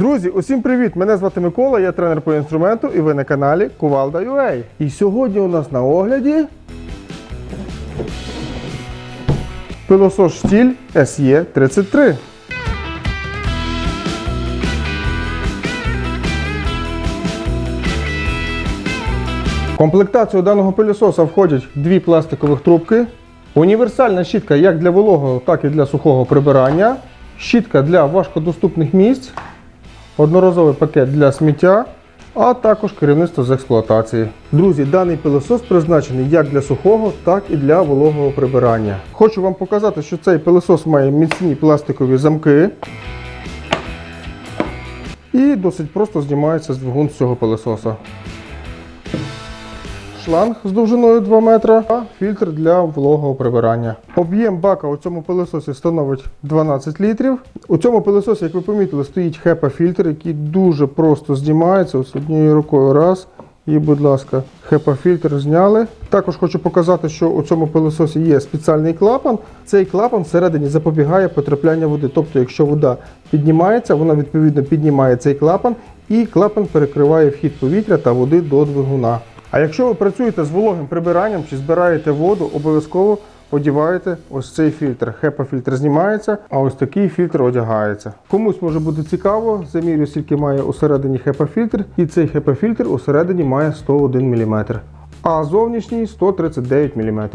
Друзі, усім привіт! Мене звати Микола, я тренер по інструменту і ви на каналі Кувалда.ua. І сьогодні у нас на огляді пилосос штіль SE33. В комплектацію даного пилососа входять дві пластикових трубки, універсальна щітка як для вологого, так і для сухого прибирання, щітка для важкодоступних місць, одноразовий пакет для сміття, а також керівництво з експлуатації. Друзі, даний пилосос призначений як для сухого, так і для вологого прибирання. Хочу вам показати, що цей пилосос має міцні пластикові замки. І досить просто знімається з двигун з цього пилососа. Шланг з довжиною 2 метра, а фільтр для вологого прибирання. Об'єм бака у цьому пилососі становить 12 літрів. У цьому пилососі, як ви помітили, стоїть HEPA-фільтр, який дуже просто знімається. Ось однією рукою раз. І, будь ласка, HEPA-фільтр зняли. Також хочу показати, що у цьому пилососі є спеціальний клапан. Цей клапан всередині запобігає потрапляння води. Тобто, якщо вода піднімається, вона відповідно піднімає цей клапан, і клапан перекриває вхід повітря та води до двигуна. А якщо ви працюєте з вологим прибиранням чи збираєте воду, обов'язково одіваєте ось цей фільтр. HEPA-фільтр знімається, а ось такий фільтр одягається. Комусь може бути цікаво, замірюю, скільки має усередині HEPA-фільтр, і цей HEPA-фільтр усередині має 101 мм, а зовнішній 139 мм.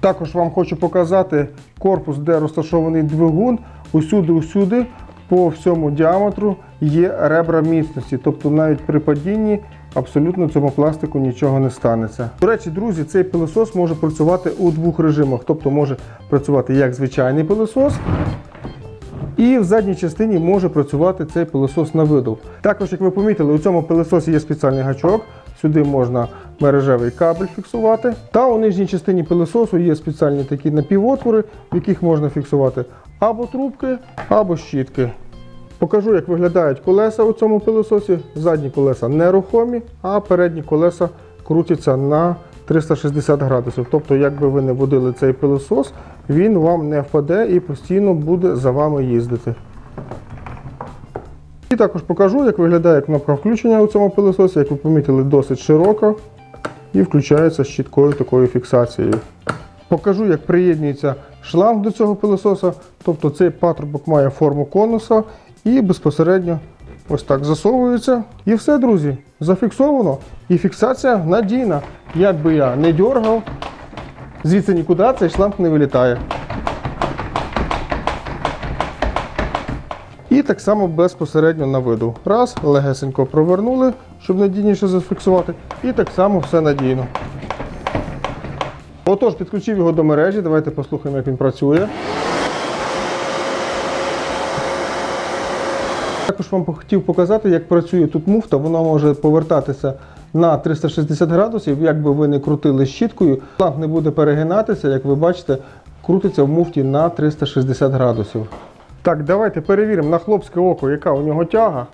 Також вам хочу показати корпус, де розташований двигун. Усюди-усюди по всьому діаметру є ребра міцності, тобто навіть при падінні абсолютно цьому пластику нічого не станеться. До речі, друзі, цей пилосос може працювати у двох режимах, тобто може працювати як звичайний пилосос. І в задній частині може працювати цей пилосос на видов. Також, як ви помітили, у цьому пилососі є спеціальний гачок. Сюди можна мережевий кабель фіксувати. Та у нижній частині пилососу є спеціальні такі напівотвори, в яких можна фіксувати або трубки, або щітки. Покажу, як виглядають колеса у цьому пилососі. Задні колеса нерухомі, а передні колеса крутяться на 360 градусів. Тобто, якби ви не водили цей пилосос, він вам не впаде і постійно буде за вами їздити. І також покажу, як виглядає кнопка включення у цьому пилососі. Як ви помітили, досить широка і включається з чіткою такою фіксацією. Покажу, як приєднується шланг до цього пилососа. Тобто цей патрубок має форму конуса і безпосередньо ось так засовується. І все, друзі, зафіксовано. І фіксація надійна. Як би я не дергав, звідси нікуди цей шланг не вилітає. І так само безпосередньо на виду. Раз, легесенько провернули, щоб надійніше зафіксувати. І так само все надійно. Отож, підключив його до мережі. Давайте послухаємо, як він працює. Також вам хотів показати, як працює тут муфта. Вона може повертатися на 360 градусів. Якби ви не крутили щіткою, шланг не буде перегинатися, як ви бачите, крутиться в муфті на 360 градусів. Так, давайте перевіримо на хлопське око, яка у нього тяга.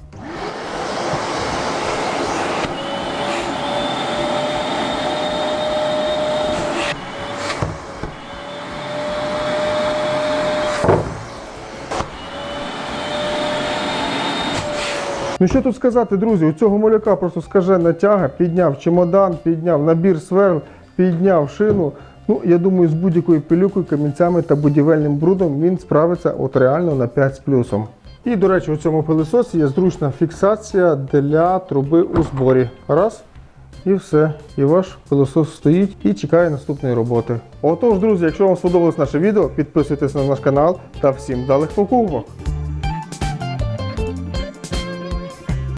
Ну що тут сказати, друзі, у цього моляка просто скажена тяга, підняв чемодан, підняв набір сверл, підняв шину. Ну, я думаю, з будь-якою пилюкою, камінцями та будівельним брудом він справиться от реально на 5 з плюсом. І, до речі, у цьому пилососі є зручна фіксація для труби у зборі. Раз. І все. І ваш пилосос стоїть і чекає наступної роботи. Отож, друзі, якщо вам сподобалось наше відео, підписуйтесь на наш канал та всім вдалих покупок.